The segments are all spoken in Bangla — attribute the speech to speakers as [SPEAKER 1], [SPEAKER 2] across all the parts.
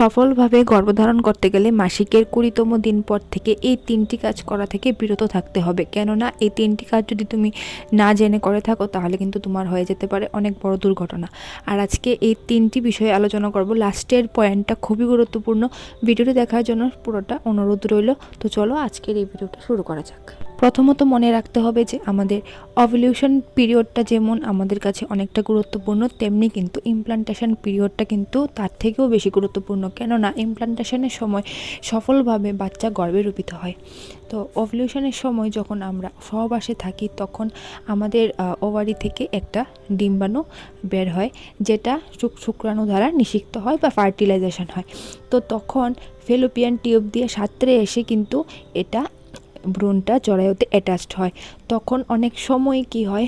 [SPEAKER 1] সফলভাবে গর্ভধারণ করতে গেলে মাসিকের কুড়িতম দিন পর থেকে এই তিনটি কাজ করা থেকে বিরত থাকতে হবে। কেননা, এই তিনটি কাজ যদি তুমি না জেনে করে থাকো, তাহলে কিন্তু তোমার হয়ে যেতে পারে অনেক বড় দুর্ঘটনা। আর আজকে এই তিনটি বিষয়ে আলোচনা করব। লাস্টের পয়েন্টটা খুবই গুরুত্বপূর্ণ। ভিডিওটি দেখার জন্য পুরোটা অনুরোধ রইল। তো চলো আজকের এই ভিডিওটা শুরু করা যাক। প্রথমত মনে রাখতে হবে যে আমাদের অভলিউশন পিরিয়ডটা যেমন আমাদের কাছে অনেকটা গুরুত্বপূর্ণ, তেমনি কিন্তু ইমপ্লান্টেশন পিরিয়ডটা কিন্তু তার থেকেও বেশি গুরুত্বপূর্ণ। কেননা ইমপ্লান্টেশনের সময় সফলভাবে বাচ্চা গর্ভে রূপিত হয়। তো অভলিউশনের সময় যখন আমরা সহবাসে থাকি, তখন আমাদের ওভারি থেকে একটা ডিম্বাণু বের হয়, যেটা শুক, শুক্রাণু দ্বারা নিষিক্ত হয় বা ফার্টিলাইজেশন হয়। তো তখন ফেলোপিয়ান টিউব দিয়ে সাঁতরে এসে কিন্তু এটা ভ্রূণটা জরায়ুতে অ্যাটাচড হয়। তখন অনেক সময় কি হয়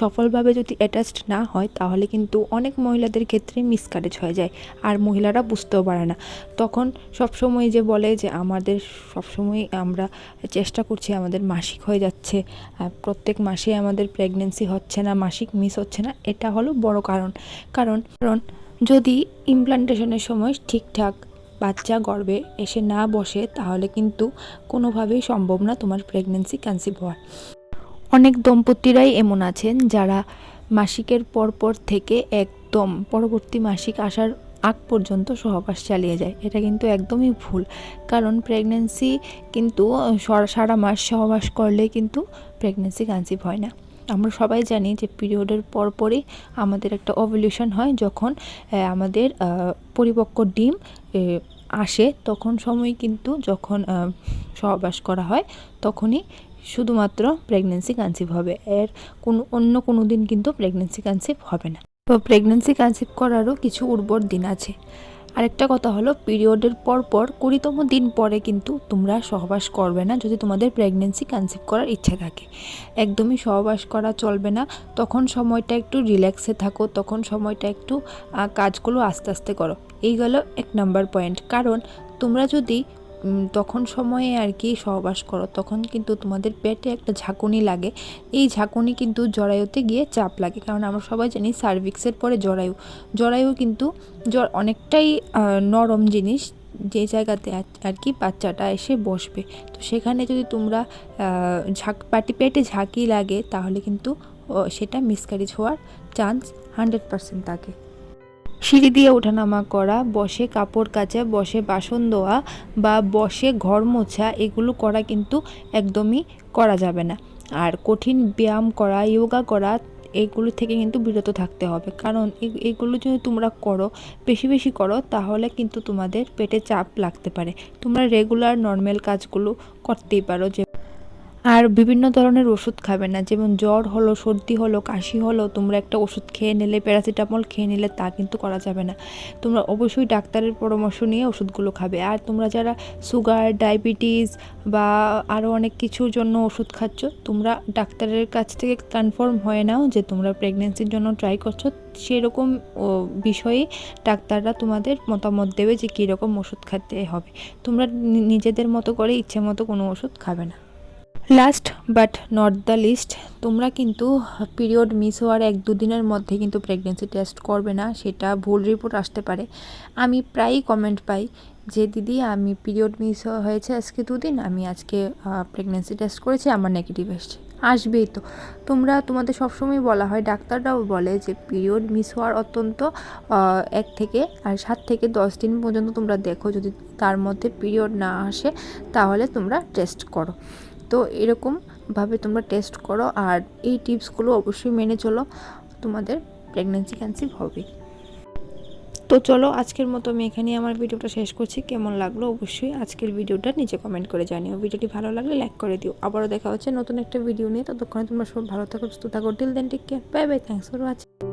[SPEAKER 1] সফলভাবে যদি অ্যাটাচড না হয়, তাহলে কিন্তু অনেক মহিলাদের ক্ষেত্রে মিসকারেজ হয়ে যায় আর মহিলারা বুঝতেও পারে না। তখন সবসময় যে বলে যে আমাদের সবসময় আমরা চেষ্টা করছি, আমাদের মাসিক হয়ে যাচ্ছে প্রত্যেক মাসে আমাদের প্রেগনেন্সি হচ্ছে না, মাসিক মিস হচ্ছে না, এটা হলো বড় কারণ। কারণ কারণ যদি ইমপ্লান্টেশনের সময় ঠিকঠাক বাচ্চা গর্বে এসে না বসে, তাহলে কিন্তু কোনোভাবেই সম্ভব না তোমার প্রেগনেন্সি কনসিভ হওয়ার। অনেক দম্পতিরাই এমন আছেন যারা মাসিকের পরপর থেকে একদম পরবর্তী মাসিক আসার আগ পর্যন্ত সহবাস চালিয়ে যায়। এটা কিন্তু একদমই ভুল, কারণ প্রেগনেন্সি কিন্তু সর- সারা মাস সহবাস করলে কিন্তু প্রেগনেন্সি কনসিভ হয় না। আমরা সবাই জানি যে পিরিয়ডের পরপরই আমাদের একটা ওভলিউশন হয়, যখন আমাদের পরিপক্ক ডিম আসে, তখন সময় কিন্তু যখন সহবাস করা হয়, তখনই শুধুমাত্র প্রেগনেন্সি কনসিভ হবে। এর কোনো, অন্য কোনো দিন কিন্তু প্রেগনেন্সি কনসিভ হবে না। তো প্রেগনেন্সি কনসিভ করারও কিছু উর্বর দিন আছে। আরেকটা কথা হলো পিরিয়ডের পর পর কুড়িতম দিন পরে কিন্তু তোমরা সহবাস করবে না যদি তোমাদের প্রেগনেন্সি কনসিভ করার ইচ্ছা থাকে। একদমই সহবাস করা চলবে না। তখন সময়টা একটু রিল্যাক্সে থাকো, তখন সময়টা একটু কাজগুলো আস্তে আস্তে করো। এই গেল এক নাম্বার পয়েন্ট কারণ তোমরা যদি তখন সময়ে আর কি সহবাস করো, তখন কিন্তু তোমাদের পেটে একটা ঝাঁকুনি লাগে। এই ঝাঁকুনি কিন্তু জরায়ুতে গিয়ে চাপ লাগে, কারণ আমরা সবাই জানি সার্ভিক্সের পরে জরায়ু। জরায়ু কিন্তু অনেকটাই নরম জিনিস যে জায়গাতে আর- কি বাচ্চাটা এসে বসবে। তো সেখানে যদি তোমরা ঝাঁক, পাটি পেটে ঝাঁকি লাগে, তাহলে কিন্তু সেটা মিসক্যারেজ হওয়ার চান্স হান্ড্রেড পার্সেন্ট থাকে। সিঁড়ি দিয়ে ওঠানামা করা, বসে কাপড় কাচা, বসে বাসন ধোয়া বা বসে ঘর মোছা, এগুলো করা কিন্তু একদমই করা যাবে না। আর কঠিন ব্যায়াম করা যোগা করা, এগুলো থেকে কিন্তু বিরত থাকতে হবে। কারণ এগুলো যদি তোমরা করো, বেশি বেশি করো, তাহলে কিন্তু তোমাদের পেটে চাপ লাগতে পারে। তোমরা রেগুলার নর্মাল কাজগুলো করতেই পারো যে আর বিভিন্ন ধরনের ওষুধ খাবে না। যেমন জ্বর হলো, সর্দি হলো, কাশি হলো, তোমরা একটা ওষুধ খেয়ে নিলে, প্যারাসিটামল খেয়ে নিলে, তা কিন্তু করা যাবে না। তোমরা অবশ্যই ডাক্তারের পরামর্শ নিয়ে ওষুধগুলো খাবে। আর তোমরা যারা সুগার, ডায়াবেটিস বা আরও অনেক কিছুর জন্য ওষুধ খাচ্ছ, তোমরা ডাক্তারের কাছ থেকে কনফার্ম হয়ে নাও যে তোমরা প্রেগনেন্সির জন্য ট্রাই করছ। সেরকম বিষয়ে ডাক্তাররা তোমাদের মতামত দেবে যে কীরকম ওষুধ খেতে হবে। তোমরা নিজেদের মতো করে ইচ্ছে মতো কোনো ওষুধ খাবে না। Last but not the least তোমরা কিন্তু পিরিয়ড মিস হওয়ার এক দুদিনের মধ্যে কিন্তু প্রেগনেন্সি টেস্ট করবে না, সেটা ভুল রিপোর্ট আসতে পারে। আমি প্রায়ই কমেন্ট পাই যে, দিদি, আমি পিরিয়ড মিস হয়েছে আজকে দুদিন, আমি আজকে প্রেগনেন্সি টেস্ট করেছি, আমার নেগেটিভ এসছে। আসবেই তো। তোমরা, তোমাদের সবসময় বলা হয়, ডাক্তাররাও বলে যে পিরিয়ড মিস হওয়ার অত্যন্ত এক থেকে আর সাত থেকে দশ দিন পর্যন্ত তোমরা দেখো, যদি তার মধ্যে পিরিয়ড না আসে, তাহলে তোমরা টেস্ট করো। তো এরকমভাবে তোমরা টেস্ট করো আর এই টিপসগুলো অবশ্যই মেনে চলো, তোমাদের প্রেগনেন্সি কনসিভ হবে। তো চলো, আজকের মতো আমি এখানেই আমার ভিডিওটা শেষ করছি। কেমন লাগল অবশ্যই আজকের ভিডিওটা নিচে কমেন্ট করে জানিও। ভিডিওটি ভালো লাগলে লাইক করে দিও। আবারও দেখা হচ্ছে নতুন একটা ভিডিও নিয়ে। ততক্ষণে তোমরা সব ভালো থাকো, সুস্থ থাকো। Till then take care bye bye thanks for watching